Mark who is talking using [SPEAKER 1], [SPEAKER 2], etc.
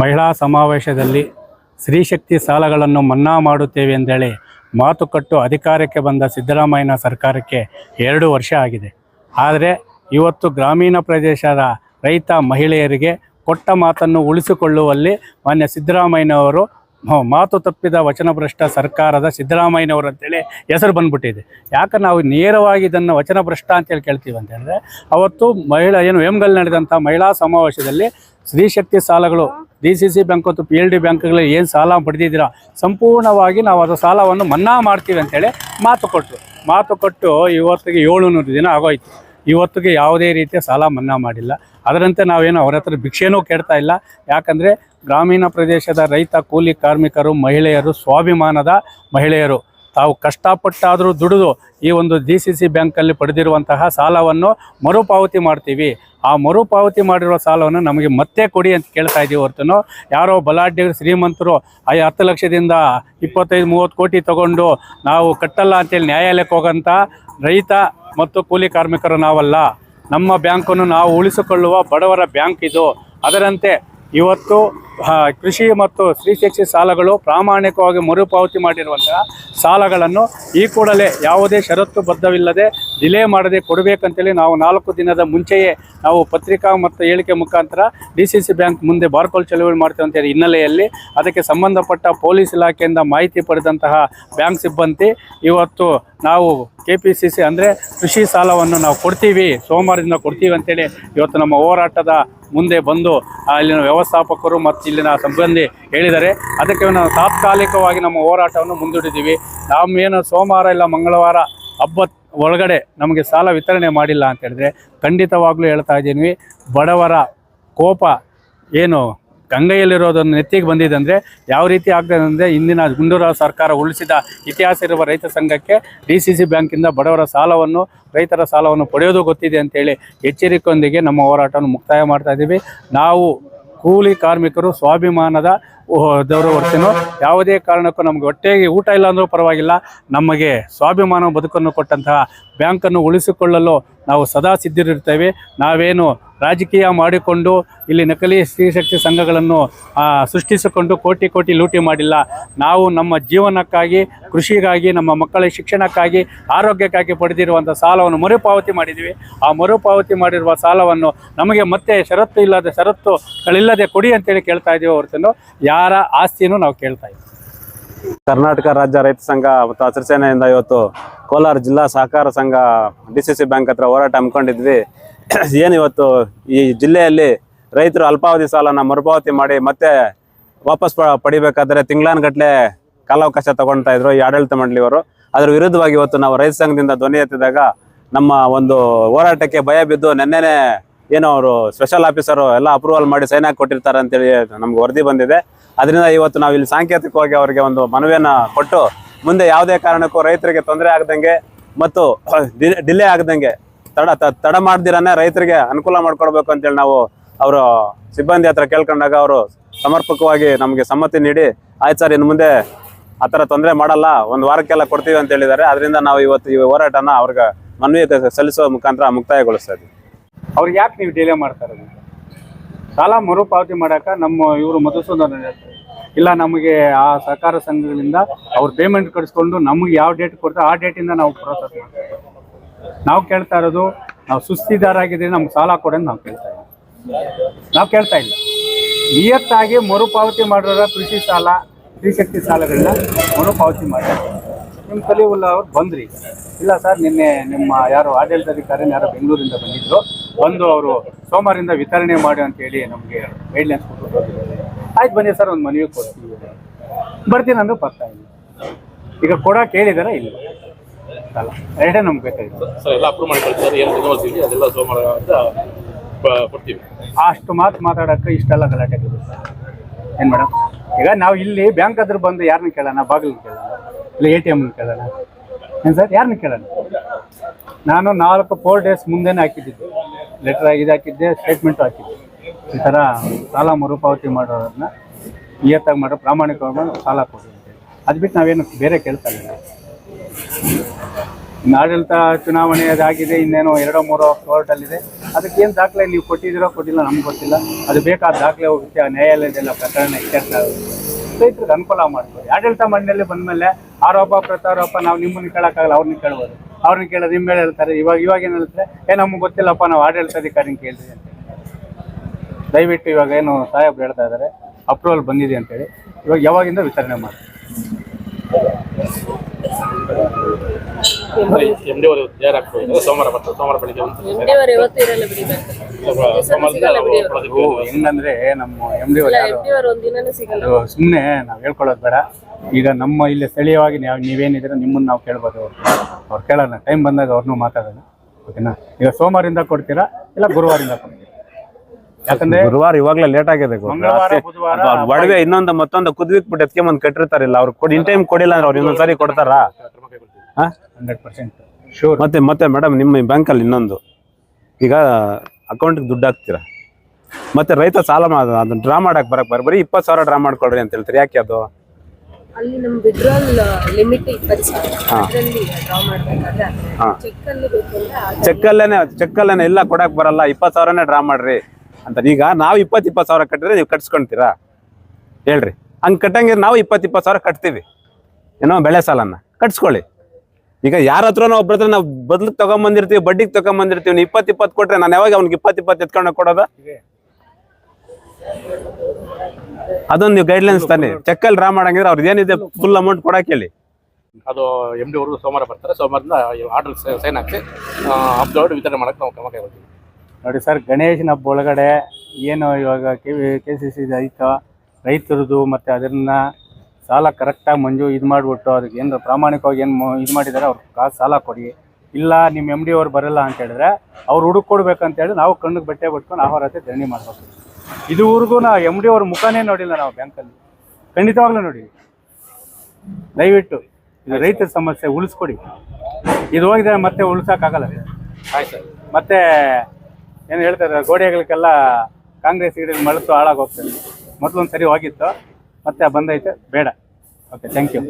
[SPEAKER 1] ಮಹಿಳಾ ಸಮಾವೇಶದಲ್ಲಿ ಸ್ತ್ರೀಶಕ್ತಿ ಸಾಲಗಳನ್ನು ಮನ್ನಾ ಮಾಡುತ್ತೇವೆ ಎಂದೇಳಿ ಮಾತುಕಟ್ಟು ಅಧಿಕಾರಕ್ಕೆ ಬಂದ ಸಿದ್ದರಾಮಯ್ಯನ ಸರ್ಕಾರಕ್ಕೆ ಎರಡು ವರ್ಷ ಆಗಿದೆ. ಆದರೆ ಇವತ್ತು ಗ್ರಾಮೀಣ ಪ್ರದೇಶದ ರೈತ ಮಹಿಳೆಯರಿಗೆ ಕೊಟ್ಟ ಮಾತನ್ನು ಉಳಿಸಿಕೊಳ್ಳುವಲ್ಲಿ ಮಾನ್ಯ ಸಿದ್ದರಾಮಯ್ಯನವರು ಮಾತು ತಪ್ಪಿದ ವಚನಭ್ರಷ್ಟ ಸರ್ಕಾರದ ಸಿದ್ದರಾಮಯ್ಯನವರು ಅಂತೇಳಿ ಹೆಸರು ಬಂದ್ಬಿಟ್ಟಿದೆ. ಯಾಕೆ ನಾವು ನೇರವಾಗಿ ಇದನ್ನು ವಚನಭ್ರಷ್ಟ ಅಂತೇಳಿ ಕೇಳ್ತೀವಿ ಅಂತ ಹೇಳಿದ್ರೆ, ಅವತ್ತು ಮಹಿಳಾ, ಏನು ವೇಮ್ಗಲ್ ನಡೆದಂಥ ಮಹಿಳಾ ಸಮಾವೇಶದಲ್ಲಿ ಸ್ತ್ರೀಶಕ್ತಿ ಸಾಲಗಳು ಡಿ ಸಿ ಸಿ ಬ್ಯಾಂಕ್ ಮತ್ತು ಪಿ ಎಲ್ ಡಿ ಬ್ಯಾಂಕ್ಗಳಲ್ಲಿ ಏನು ಸಾಲ ಪಡೆದಿದ್ದೀರಾ, ಸಂಪೂರ್ಣವಾಗಿ ನಾವು ಅದು ಸಾಲವನ್ನು ಮನ್ನಾ ಮಾಡ್ತೀವಿ ಅಂತೇಳಿ ಮಾತು ಕೊಟ್ಟರು ಮಾತು ಕೊಟ್ಟು ಇವತ್ತಿಗೆ ಏಳುನೂರು ದಿನ ಆಗೋಯ್ತು. ಇವತ್ತಿಗೆ ಯಾವುದೇ ರೀತಿಯ ಸಾಲ ಮನ್ನಾ ಮಾಡಿಲ್ಲ. ಅದರಂತೆ ನಾವೇನು ಅವ್ರ ಹತ್ರ ಭಿಕ್ಷೆನೂ ಕೇಳ್ತಾ ಇಲ್ಲ. ಯಾಕಂದರೆ ಗ್ರಾಮೀಣ ಪ್ರದೇಶದ ರೈತ, ಕೂಲಿ ಕಾರ್ಮಿಕರು, ಮಹಿಳೆಯರು, ಸ್ವಾಭಿಮಾನದ ಮಹಿಳೆಯರು ತಾವು ಕಷ್ಟಪಟ್ಟಾದರೂ ದುಡಿದು ಈ ಒಂದು ಡಿ ಸಿ ಸಿ ಬ್ಯಾಂಕಲ್ಲಿ ಪಡೆದಿರುವಂತಹ ಸಾಲವನ್ನು ಮರುಪಾವತಿ ಮಾಡ್ತೀವಿ. ಆ ಮರುಪಾವತಿ ಮಾಡಿರುವ ಸಾಲವನ್ನು ನಮಗೆ ಮತ್ತೆ ಕೊಡಿ ಅಂತ ಕೇಳ್ತಾ ಇದ್ದೀವಿ ಹೊರತು ಯಾರೋ ಬಲಾಢ್ಯ ಶ್ರೀಮಂತರು ಆ ಹತ್ತು ಲಕ್ಷದಿಂದ ಇಪ್ಪತ್ತೈದು, ಮೂವತ್ತು ಕೋಟಿ ತಗೊಂಡು ನಾವು ಕಟ್ಟಲ್ಲ ಅಂತೇಳಿ ನ್ಯಾಯಾಲಯಕ್ಕೆ ಹೋಗೋಂಥ ರೈತ ಮತ್ತು ಕೂಲಿ ಕಾರ್ಮಿಕರು ನಾವಲ್ಲ. ನಮ್ಮ ಬ್ಯಾಂಕನ್ನು ನಾವು ಉಳಿಸಿಕೊಳ್ಳುವ ಬಡವರ ಬ್ಯಾಂಕ್ ಇದು. ಅದರಂತೆ ಇವತ್ತು ಕೃಷಿ ಮತ್ತು ಸ್ತ್ರೀಶಕ್ತಿ ಸಾಲಗಳು ಪ್ರಾಮಾಣಿಕವಾಗಿ ಮರುಪಾವತಿ ಮಾಡಿರುವಂತಹ ಸಾಲಗಳನ್ನು ಈ ಕೂಡಲೇ ಯಾವುದೇ ಷರತ್ತು ಬದ್ಧವಿಲ್ಲದೆ ಡಿಲೇ ಮಾಡದೆ ಕೊಡಬೇಕಂತೇಳಿ ನಾವು ನಾಲ್ಕು ದಿನದ ಮುಂಚೆಯೇ ನಾವು ಪತ್ರಿಕಾ ಮತ್ತು ಹೇಳಿಕೆ ಮುಖಾಂತರ ಡಿ ಬ್ಯಾಂಕ್ ಮುಂದೆ ಬಾರ್ಕೋಲ್ ಚಳುವಳಿ ಮಾಡ್ತೇವೆ ಅಂತ ಹೇಳಿ ಹಿನ್ನೆಲೆಯಲ್ಲಿ ಅದಕ್ಕೆ ಸಂಬಂಧಪಟ್ಟ ಪೊಲೀಸ್ ಇಲಾಖೆಯಿಂದ ಮಾಹಿತಿ ಪಡೆದಂತಹ ಬ್ಯಾಂಕ್ ಸಿಬ್ಬಂದಿ ಇವತ್ತು ನಾವು ಕೆ ಪಿ ಸಿ ಸಿ ಅಂದರೆ ಕೃಷಿ ಸಾಲವನ್ನು ನಾವು ಕೊಡ್ತೀವಿ, ಸೋಮವಾರದಿಂದ ಕೊಡ್ತೀವಿ ಅಂತೇಳಿ ಇವತ್ತು ನಮ್ಮ ಹೋರಾಟದ ಮುಂದೆ ಬಂದು ಅಲ್ಲಿನ ವ್ಯವಸ್ಥಾಪಕರು ಮತ್ತು ಇಲ್ಲಿನ ಸಿಬ್ಬಂದಿ ಹೇಳಿದ್ದಾರೆ. ಅದಕ್ಕೆ ನಾವು ತಾತ್ಕಾಲಿಕವಾಗಿ ನಮ್ಮ ಹೋರಾಟವನ್ನು ಮುಂದೂಡಿದ್ದೀವಿ. ನಾವೇನು ಸೋಮವಾರ ಇಲ್ಲ ಮಂಗಳವಾರ ಹಬ್ಬ ಒಳಗಡೆ ನಮಗೆ ಸಾಲ ವಿತರಣೆ ಮಾಡಿಲ್ಲ ಅಂತ ಹೇಳಿದ್ರೆ ಖಂಡಿತವಾಗ್ಲೂ ಹೇಳ್ತಾ ಇದ್ದೀನಿ, ಬಡವರ ಕೋಪ ಏನು ಗಂಗೆಯಲ್ಲಿರೋದನ್ನು ನೆತ್ತಿಗೆ ಬಂದಿದೆ ಅಂದರೆ ಯಾವ ರೀತಿ ಆಗ್ತದೆ ಅಂದರೆ ಇಂದಿನ ಗುಂಡೂರಾವ್ ಸರ್ಕಾರ ಉಳಿಸಿದ ಇತಿಹಾಸ ಇರುವ ರೈತ ಸಂಘಕ್ಕೆ ಡಿ ಸಿ ಸಿ ಬ್ಯಾಂಕಿಂದ ಬಡವರ ಸಾಲವನ್ನು, ರೈತರ ಸಾಲವನ್ನು ಪಡೆಯೋದು ಗೊತ್ತಿದೆ ಅಂತೇಳಿ ಎಚ್ಚರಿಕೆಯೊಂದಿಗೆ ನಮ್ಮ ಹೋರಾಟವನ್ನು ಮುಕ್ತಾಯ ಮಾಡ್ತಾ ಇದ್ದೀವಿ. ನಾವು ಕೂಲಿ ಕಾರ್ಮಿಕರು, ಸ್ವಾಭಿಮಾನದ ದವರು ಹೊರತೇನೋ. ಯಾವುದೇ ಕಾರಣಕ್ಕೂ ನಮಗೆ ಹೊಟ್ಟೆಗೆ ಊಟ ಇಲ್ಲ ಅಂದರೂ ಪರವಾಗಿಲ್ಲ. ನಮಗೆ ಸ್ವಾಭಿಮಾನ ಬದುಕನ್ನು ಕೊಟ್ಟಂತಹ ಬ್ಯಾಂಕನ್ನು ಉಳಿಸಿಕೊಳ್ಳಲು ನಾವು ಸದಾ ಸಿದ್ಧರಿರ್ತೇವೆ. ನಾವೇನು ರಾಜಕೀಯ ಮಾಡಿಕೊಂಡು ಇಲ್ಲಿ ನಕಲಿ ಸ್ತ್ರೀಶಕ್ತಿ ಸಂಘಗಳನ್ನು ಸೃಷ್ಟಿಸಿಕೊಂಡು ಕೋಟಿ ಕೋಟಿ ಲೂಟಿ ಮಾಡಿಲ್ಲ. ನಾವು ನಮ್ಮ ಜೀವನಕ್ಕಾಗಿ, ಕೃಷಿಗಾಗಿ, ನಮ್ಮ ಮಕ್ಕಳ ಶಿಕ್ಷಣಕ್ಕಾಗಿ, ಆರೋಗ್ಯಕ್ಕಾಗಿ ಪಡೆದಿರುವಂಥ ಸಾಲವನ್ನು ಮರುಪಾವತಿ ಮಾಡಿದ್ದೀವಿ. ಆ ಮರುಪಾವತಿ ಮಾಡಿರುವ ಸಾಲವನ್ನು ನಮಗೆ ಮತ್ತೆ ಷರತ್ತು ಇಲ್ಲದೆ ಷರತ್ತುಗಳಿಲ್ಲದೆ ಕೊಡಿ ಅಂತೇಳಿ ಕೇಳ್ತಾ ಇದ್ದೀವಿ ಹೊರತನ್ನು ಯಾರ ಆಸ್ತಿನೂ ನಾವು ಕೇಳ್ತಾ ಇದ್ದೀವಿ.
[SPEAKER 2] ಕರ್ನಾಟಕ ರಾಜ್ಯ ರೈತ ಸಂಘ ಮತ್ತು ಹಸಿರು ಇವತ್ತು ಕೋಲಾರ ಜಿಲ್ಲಾ ಸಹಕಾರ ಸಂಘ, ಡಿ ಸಿ ಸಿ ಬ್ಯಾಂಕ್ ಹತ್ರ ಹೋರಾಟ ಹಮ್ಮಿಕೊಂಡಿದ್ವಿ. ಏನು ಇವತ್ತು ಈ ಜಿಲ್ಲೆಯಲ್ಲಿ ರೈತರು ಅಲ್ಪಾವಧಿ ಸಾಲನ ಮರುಪಾವತಿ ಮಾಡಿ ಮತ್ತೆ ವಾಪಸ್ ಪಡಿಬೇಕಾದ್ರೆ ತಿಂಗಳಾನುಗಟ್ಲೆ ಕಾಲಾವಕಾಶ ತಗೊಳ್ತಾ ಇದ್ರು ಈ ಆಡಳಿತ ಮಂಡಳಿಯವರು. ಅದ್ರ ವಿರುದ್ಧವಾಗಿ ಇವತ್ತು ನಾವು ರೈತ ಸಂಘದಿಂದ ಧ್ವನಿ ಎತ್ತಿದಾಗ ನಮ್ಮ ಒಂದು ಹೋರಾಟಕ್ಕೆ ಭಯ ಬಿದ್ದು ನಿನ್ನೆನೆ ಏನೋ ಅವರು ಸ್ಪೆಷಲ್ ಆಫೀಸರು ಎಲ್ಲ ಅಪ್ರೂವಲ್ ಮಾಡಿ ಸೈನ್ ಹಾಕಿ ಕೊಟ್ಟಿರ್ತಾರೆ ಅಂತೇಳಿ ನಮ್ಗೆ ವರದಿ ಬಂದಿದೆ. ಅದರಿಂದ ಇವತ್ತು ನಾವು ಇಲ್ಲಿ ಸಾಂಕೇತಿಕವಾಗಿ ಅವರಿಗೆ ಒಂದು ಮನವಿಯನ್ನ ಕೊಟ್ಟು ಮುಂದೆ ಯಾವುದೇ ಕಾರಣಕ್ಕೂ ರೈತರಿಗೆ ತೊಂದರೆ ಆಗದಂಗೆ ಮತ್ತು ಡಿಲೇ ಆಗದಂಗೆ ತಡ ತಡ ಮಾಡ್ದಿರಾನೆ ರೈತರಿಗೆ ಅನುಕೂಲ ಮಾಡ್ಕೊಡ್ಬೇಕು ಅಂತೇಳಿ ನಾವು ಅವರು ಸಿಬ್ಬಂದಿ ಹತ್ರ ಕೇಳ್ಕೊಂಡಾಗ ಅವರು ಸಮರ್ಪಕವಾಗಿ ನಮಗೆ ಸಮ್ಮತಿ ನೀಡಿ, ಆಯ್ತು ಸರ್ ಇನ್ನು ಮುಂದೆ ಆ ಥರ ತೊಂದರೆ ಮಾಡಲ್ಲ, ಒಂದು ವಾರಕ್ಕೆಲ್ಲ ಕೊಡ್ತೀವಿ ಅಂತ ಹೇಳಿದ್ದಾರೆ. ಅದರಿಂದ ನಾವು ಇವತ್ತು ಈ ಹೋರಾಟನ ಅವ್ರಿಗೆ ಮನವಿ ಸಲ್ಲಿಸುವ ಮುಖಾಂತರ ಮುಕ್ತಾಯಗೊಳಿಸ್ತಾ ಇದ್ವಿ
[SPEAKER 1] ಅವ್ರಿಗೆ ಯಾಕೆ ನೀವು ಡಿಲೇ ಮಾಡ್ತಾರೆ ಸಾಲ ಮರುಪಾವತಿ ಮಾಡಾಕ ನಮ್ಮ ಇವರು ಮಧುಸೂದನ್ ಇಲ್ಲ, ನಮಗೆ ಆ ಸಹಕಾರ ಸಂಘಗಳಿಂದ ಅವ್ರು ಪೇಮೆಂಟ್ ಕಳಿಸ್ಕೊಂಡು ನಮಗೆ ಯಾವ ಡೇಟ್ ಕೊಡ್ತಾರೆ ಆ ಡೇಟಿಂದ ನಾವು ಪ್ರೋಸೆಸ್ ಮಾಡ್ತೀವಿ. ನಾವು ಕೇಳ್ತಾ ಇರೋದು, ನಾವು ಸುಸ್ತಿದಾರಾಗಿದ್ರೆ ನಮ್ಗೆ ಸಾಲ ಕೊಡೋದು ನಾವು ಕೇಳ್ತಾ ಇಲ್ಲ ನಾವು ಕೇಳ್ತಾ ಇಲ್ಲ. ನಿಯತ್ತಾಗಿ ಮರುಪಾವತಿ ಮಾಡಿರೋ ಕೃಷಿ ಸಾಲ ಸ್ತ್ರೀಶಕ್ತಿ ಸಾಲಗಳನ್ನ ಮರುಪಾವತಿ ಮಾಡಿ ನಿಮ್ಮ ಕಲಿವುಲ್ಲ ಅವ್ರು ಬಂದ್ರಿ. ಇಲ್ಲ ಸರ್, ನಿನ್ನೆ ನಿಮ್ಮ ಯಾರು ಆಡಳಿತಾಧಿಕಾರಿ ಯಾರು ಬೆಂಗಳೂರಿಂದ ಬಂದಿದ್ರು. ಬಂದು ಅವರು ಸೋಮವಾರದಿಂದ ವಿತರಣೆ ಮಾಡಿ ಅಂತೇಳಿ ನಮಗೆ ಗೈಡ್ಲೈನ್ಸ್ ಕೊಟ್ಟು ಆಯ್ತು ಬನ್ನಿ ಸರ್, ಒಂದು ಮನವಿ ಕೊಡ್ತೀವಿ. ಬರ್ತೀನಿ ಅಂದ್ರೆ ಬರ್ತಾ ಇಲ್ಲ. ಈಗ ಕೊಡೋಕೆ ಹೇಳಿದಾರ ಇಲ್ಲ? ಎರಡೇ ನಮ್ಗೆ ಬೇಕಾಗಿತ್ತು
[SPEAKER 3] ಸರ್ ಎಲ್ಲ ಅಪ್ರೂವ್ ಮಾಡಿ ಕಳಿಸ್ತಾರೆ ಏನು ಅದೆಲ್ಲ ಸೋಮವಾರ ಅಂತ ಬ- ಕೊಡ್ತೀವಿ.
[SPEAKER 1] ಅಷ್ಟು ಮಾತು ಮಾತಾಡಕ್ಕೆ ಇಷ್ಟೆಲ್ಲ ಗಲಾಟೆ ಏನು ಮೇಡಮ್ ಈಗ ನಾವು ಇಲ್ಲಿ ಬ್ಯಾಂಕ್ ಹತ್ರ ಬಂದು ಯಾರನ್ನ ಕೇಳೋಣ? ಬಾಗಿಲು ಕೇಳೋಣ? ಇಲ್ಲ ಎ ಟಿ ಎಂ ಕೇಳೋಣ? ಏನು ಸರ್ ಯಾರನ್ನ ಕೇಳೋಣ? ನಾನು ನಾಲ್ಕು ಫೋರ್ ಡೇಸ್ ಮುಂದೆನೇ ಹಾಕಿದ್ದೆ ಲೆಟರ್ ಇದು ಹಾಕಿದ್ದೆ ಸ್ಟೇಟ್ಮೆಂಟು ಹಾಕಿದ್ದೆ. ಈ ಥರ ಸಾಲ ಮರುಪಾವತಿ ಮಾಡೋರನ್ನ ನಿಯತ್ತಾಗಿ ಮಾಡೋ ಪ್ರಾಮಾಣಿಕವಾಗಿ ಸಾಲ ಕೊಡಿ ಅದು ಬಿಟ್ಟು ನಾವೇನು ಬೇರೆ ಕೇಳ್ತಾ ಇಲ್ಲ. ಆಡಳಿತ ಚುನಾವಣೆ ಅದಾಗಿದೆ ಇನ್ನೇನೋ ಎರಡೋ ಮೂರೋ ಕೋರ್ಟಲ್ಲಿದೆ. ಏನು ದಾಖಲೆ ನೀವು ಕೊಟ್ಟಿದ್ದೀರೋ ಕೊಟ್ಟಿಲ್ಲ, ನಮ್ಗೆ ಗೊತ್ತಿಲ್ಲ. ಅದು ಬೇಕಾದ ದಾಖಲೆ ಹೋಗುತ್ತೆ, ಆ ನ್ಯಾಯಾಲಯದೆಲ್ಲ ಪ್ರಕರಣ ಇತ್ಯರ್ಥ ಆಗುತ್ತೆ. ರೈತರಿಗೆ ಅನುಕೂಲ ಮಾಡ್ಕೊಳ್ಳಿ ಆಡಳಿತ ಮಂಡಳಿ ಬಂದಮೇಲೆ ಆರೋಪ ಪ್ರತಾರೋಪ ನಾವು ನಿಮ್ಮನ್ನ ಕೇಳೋಕ್ಕಾಗಲ್ಲ, ಅವ್ರನ್ನ ಕೇಳ್ಬೋದು. ಅವ್ರನ್ನ ಕೇಳೋದು ನಿಮ್ಮ ಮೇಲೆ ಹೇಳ್ತಾರೆ. ಇವಾಗ ಇವಾಗ ಏನು ಹೇಳ್ತಾರೆ? ಏ, ನಮ್ಗೆ ಗೊತ್ತಿಲ್ಲಪ್ಪ, ನಾವು ಆಡಳಿತಾಧಿಕಾರಿನ ಕೇಳಿದ್ರಿ ಅಂತ ದಯವಿಟ್ಟು ಇವಾಗ ಏನು ಸಾಹೇಬ್ರು ಹೇಳ್ತಾ ಇದ್ದಾರೆ, ಅಪ್ರೂವಲ್ ಬಂದಿದೆ ಅಂತೇಳಿ ಇವಾಗ ಯಾವಾಗಿಂದ ವಿತರಣೆ ಮಾಡಿ
[SPEAKER 3] ಎಂ ನಾವ್ ಸೋಮವಾರ ಸೋಮವಾರ ಬೆಳಿಗ್ಗೆ
[SPEAKER 4] ಇರಲ್ಲ ಬಿಡಿ. ಬ್ಯಾಂಕ್ ಸಿಗಲ್ಲ ಬಿಡಿ. ಅವ್ರು.
[SPEAKER 1] ಹೆಂಗಂದ್ರೆ ನಮ್ಮ ಎಂ ಡಿ
[SPEAKER 4] ಇಲ್ಲ ಎಂಡಿಯವರು ಒಂದಿನನೂ ಸಿಗಲ್ಲ.
[SPEAKER 1] ಸುಮ್ಮನೆ ನಾವು ಹೇಳ್ಕೊಳ್ಳೋದು ಬೇಡ. ಈಗ ನಮ್ಮ ಇಲ್ಲಿ ಸ್ಥಳೀಯವಾಗಿ ನೀವು ನೀವೇನಿದ್ರೆ ನಿಮ್ಮನ್ನ ನಾವು ಕೇಳ್ಬೋದು. ಅವ್ರು ಕೇಳಲ್ಲ ಟೈಮ್ ಬಂದಾಗ ಅವ್ರನ್ನೂ ಮಾತಾಡೋಣ. ಓಕೆನಾ? ಈಗ ಸೋಮವಾರಿಂದ ಕೊಡ್ತೀರಾ? ಇಲ್ಲ ಗುರುವಾರಿಂದ ಕೊಡ್ತೀರಾ? ಯಾಕಂದ್ರೆ
[SPEAKER 2] ಗುರುವಾರ ಇವಾಗ್ಲೇ ಲೇಟ್ ಆಗಿದೆ ಒಡವೆ ಇನ್ನೊಂದು ಮತ್ತೊಂದು ಕುದ್ವಿಕ್ಬಿಟ್ಟು ಬಂದ್ ಕಟ್ಟಿರ್ತಾರಿಲ್ಲ. ಅವ್ರು ಕೊಡಿ ಇನ್ ಟೈಮ್ ಕೊಡಿಲ್ಲ ಅಂದ್ರೆ ಅವ್ರು ಇನ್ನೊಂದ್ಸರಿ ಕೊಡ್ತಾರಾ?
[SPEAKER 1] Hundred percent. ಶೂರ್
[SPEAKER 2] ಮತ್ತೆ ಮತ್ತೆ ಮೇಡಮ್ ನಿಮ್ಮ ಬ್ಯಾಂಕಲ್ಲಿ ಇನ್ನೊಂದು. ಈಗ ಅಕೌಂಟ್ಗೆ ದುಡ್ಡು ಹಾಕ್ತೀರಾ? ಮತ್ತೆ ರೈತ ಸಾಲ ಮಾ ಅದನ್ನ ಡ್ರಾ ಮಾಡಕ್ ಬರಕ್ ಬರ ಬರೀ ಇಪ್ಪತ್ತು ಸಾವಿರ ಡ್ರಾ ಮಾಡ್ಕೊಳ್ರಿ ಅಂತ ಹೇಳ್ತೀರಿ. ಯಾಕೆ ಅದು?
[SPEAKER 4] ಅಲ್ಲಿ ನಮ್ಮ ವಿಡ್ರಾಲ್ ಲಿಮಿಟ್ ಇಪ್ಪತ್ತು ಸಾವಿರ ಅದರಲ್ಲಿ ಡ್ರಾ ಮಾಡ್ಬೇಕಾದ್ರೆ
[SPEAKER 2] ಹಾ.
[SPEAKER 4] ಚೆಕ್ ಅಲ್ಲಿ ಬೇಕು ಅಂದ್ರೆ ಆ
[SPEAKER 2] ಚೆಕ್ಕಲ್ಲೇನೆ ಚೆಕ್ಕಲ್ಲೇನೆ ಇಲ್ಲ ಕೊಡಕ್ ಬರಲ್ಲ. ಇಪ್ಪತ್ತು ಸಾವಿರನೇ ಡ್ರಾ ಮಾಡ್ರಿ ಅಂತ. ಈಗ ನಾವು ಇಪ್ಪತ್ತು ಇಪ್ಪತ್ತು ಸಾವಿರ ಕಟ್ಟಿದ್ರೆ ನೀವು ಕಟ್ಸ್ಕೊಂತೀರಾ? ಹೇಳ್ರಿ. ಹಂಗೆ ಕಟ್ಟಂಗಿದ್ರೆ ನಾವು ಇಪ್ಪತ್ತು ಇಪ್ಪತ್ತು ಸಾವಿರ ಕಟ್ತೀವಿ. ಏನೋ ಬೆಳೆ ಸಾಲನ. ಕಟ್ಸ್ಕೊಳ್ಳಿ. ಈಗ ಯಾರ ಹತ್ರನೋ ಒಬ್ರ ಹತ್ರ ನಾವು ಬದ್ಲಿಗೆ ತಗೊಂಬಂದಿರ್ತೀವಿ ಬಡ್ಡಿಗೆ ತಗೊಂಬಂದಿರ್ತೀವಿ ಇಪ್ಪತ್ತು ಇಪ್ಪತ್ತು ಕೊಟ್ರೆ ನಾನು ಯಾವಾಗ ಅವ್ನಿಗೆ ಇಪ್ಪತ್ತು ಇಪ್ಪತ್ತು ಎತ್ಕೊಂಡು ಕೊಡೋದ? ಅದೊಂದು ನೀವು ಗೈಡ್ಲೈನ್ಸ್ ತಾನೆ ಚೆಕ್ಕಲ್ಲಿ ಡ್ರಾ ಮಾಡಂಗಿದ್ರೆ ಅವ್ರದ್ದು ಏನಿದೆ ಫುಲ್ ಅಮೌಂಟ್ ಕೊಡಕ್ಕೆ ಹೇಳಿ.
[SPEAKER 3] ಅದು ಎಂ ಡಿ ಅವರು ಸೋಮವಾರ ಬರ್ತಾರೆ. ಸೋಮವಾರದಿಂದ ಆರ್ಡರ್ ಸೈನ್ ಹಾಕಿ ಅಪ್ಲೋಡ್ ವಿತರಣೆ ಮಾಡಕ್ಕೆ ನಾವು ಕ್ರಮ ಕೈಗೊಳ್ತೀವಿ.
[SPEAKER 1] ನೋಡಿ ಸರ್ ಗಣೇಶನ ಹಬ್ಬ ಒಳಗಡೆ ಏನು ಇವಾಗ ಕೆ ಕೆ ಸಿ ಸಿ ಐತೋ ರೈತರದು ಮತ್ತು ಅದನ್ನ ಸಾಲ ಕರೆಕ್ಟಾಗಿ ಮಂಜು ಇದು ಮಾಡಿಬಿಟ್ಟು ಅದಕ್ಕೆ ಏನು ಪ್ರಾಮಾಣಿಕವಾಗಿ ಏನು ಇದು ಮಾಡಿದ್ದಾರೆ ಅವ್ರು ಕಾಸು ಸಾಲ ಕೊಡಿ. ಇಲ್ಲ ನಿಮ್ಮ ಎಂ ಡಿ ಅವ್ರು ಬರಲ್ಲ ಅಂತ ಹೇಳಿದ್ರೆ ಅವ್ರು ಹುಡುಕ್ ಕೊಡ್ಬೇಕಂತ ಹೇಳಿ ನಾವು ಕಣ್ಣಿಗೆ ಬಟ್ಟೆ ಬಿಟ್ಕೊಂಡು ಆಹಾರತೆ ಧರಣಿ ಮಾಡಬೇಕು. ಇದುವರೆಗೂ ನಾವು ಎಂ ಡಿ ಅವ್ರ ಮುಖನೇ ನೋಡಿಲ್ಲ ನಾವು ಬ್ಯಾಂಕಲ್ಲಿ ಖಂಡಿತವಾಗ್ಲೂ ನೋಡಿ. ದಯವಿಟ್ಟು ಇದು ರೈತರ ಸಮಸ್ಯೆ ಉಳಿಸ್ಕೊಡಿ. ಇದು ಹೋಗಿದ್ರೆ ಮತ್ತೆ ಉಳ್ಸೋಕ್ಕಾಗಲ್ಲ. ಮತ್ತೆ ಏನು ಹೇಳ್ತಾರೆ ಗೋಡೆಗಳಿಗೆಲ್ಲ ಕಾಂಗ್ರೆಸ್ ಗಿಡ ಮಳತು ಹಾಳಾಗೋಗ್ತದೆ. ಮೊದಲೊಂದು ಸರಿ ಹೋಗಿತ್ತು. ಮತ್ತೆ ಬಂದೈತೆ ಬೇಡ. Okay thank you